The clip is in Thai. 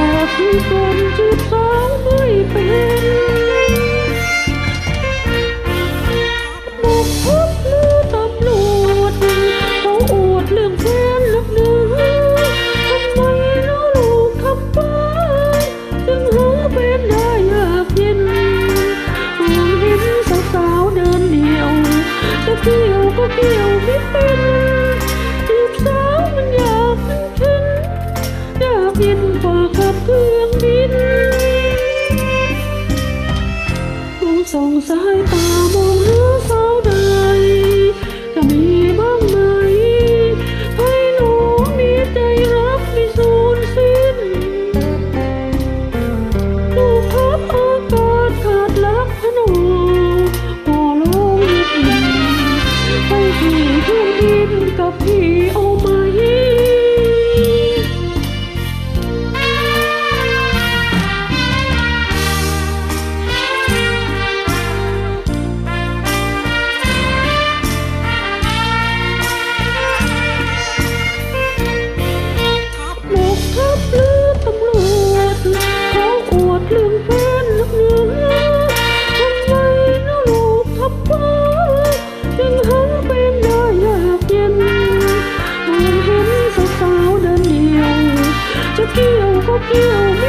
แต่แปลที่กลมจีบสาวไม่เป็นบุกพบเรือตำรวจเขาอวดเรื่องแฟนลักเนื้อทำไมน้อลูกทำฟ้าจึงหาเป็นได้ยากเย็นมองเห็นสาวๆเดินเดียวจะเกี่ยวก็เกี่ยว ส่งสายตามองหาสาวใดจะมีบ้างไหมให้หนูมีใจรักไม่สูญสิ้นลูกพับอากาศขาดลักพนูต่อโลกนี้ไปที่พื้นดินกับพี่ you.